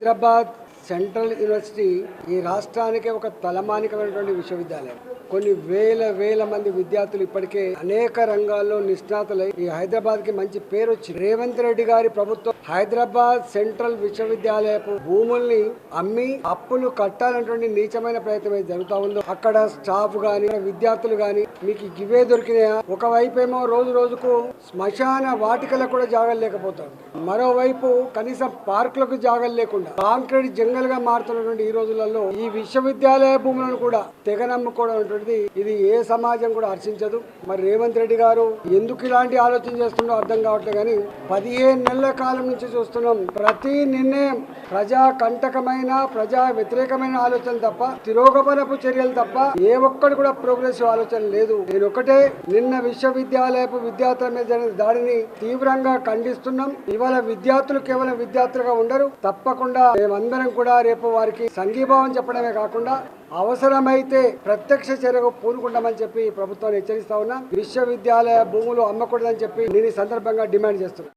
Hyderabad central university ఈ రాష్ట్రానికి ఒక తలమానికమైనటువంటి విశ్వవిద్యాలయం. కొన్ని వేల వేల మంది విద్యార్థులు ఇప్పటికే అనేక రంగాల్లో నిష్ణాతులై ఈ హైదరాబాద్కి మంచి పేరు వచ్చింది రేవంత్ రెడ్డి గారి ప్రభుత్వం హైదరాబాద్ సెంట్రల్ విశ్వవిద్యాలయపు భూముల్ని అమ్మి అప్పులు కట్టాలన్నటువంటి నీచమైన ప్రయత్నం అయితే జరుగుతూ ఉందో అక్కడ స్టాఫ్ గాని విద్యార్థులు గాని మీకు ఇవే దొరికినాయా? ఒకవైపు ఏమో రోజు రోజుకు శ్మశాన వాటికలకు కూడా జాగలు లేకపోతారు మరోవైపు కనీసం పార్కులకు జాగలు లేకుండా కాంక్రీట్ జంగ గా మారుతున్నటువంటి ఈ రోజులలో ఈ విశ్వవిద్యాలయ భూములను కూడా తెగ నమ్ముకోవడం అనేటువంటిది ఇది ఏ సమాజం కూడా హర్షించదు. మరి రేవంత్ రెడ్డి గారు ఎందుకు ఇలాంటి ఆలోచన చేస్తుండో అర్థం కావట్లేదు కానీ పదిహేను నెలల కాలం నుంచి చూస్తున్నాం. ప్రతి నిర్ణయం ప్రజా కంటకమైన ప్రజా వ్యతిరేకమైన ఆలోచన తప్ప తిరోగమనపు చర్యలు తప్ప ఏ ఒక్కటి కూడా ప్రోగ్రెసివ్ ఆలోచన లేదు. నేను ఒకటే నిన్న విశ్వవిద్యాలయపు విద్యార్థుల మీద జరిగిన దాడిని తీవ్రంగా ఖండిస్తున్నాం. ఇవాళ విద్యార్థులు కేవలం విద్యార్థులుగా ఉండరు. తప్పకుండా మేమందరం కూడా రేపు వారికి సంఘీభావం చెప్పడమే కాకుండా అవసరమైతే ప్రత్యక్ష చర్యకు పూనుకుంటామని చెప్పి ప్రభుత్వాన్ని హెచ్చరిస్తా ఉన్నా. విశ్వవిద్యాలయ భూములు అమ్మకూడదని చెప్పి నేను ఈ సందర్భంగా డిమాండ్ చేస్తున్నాను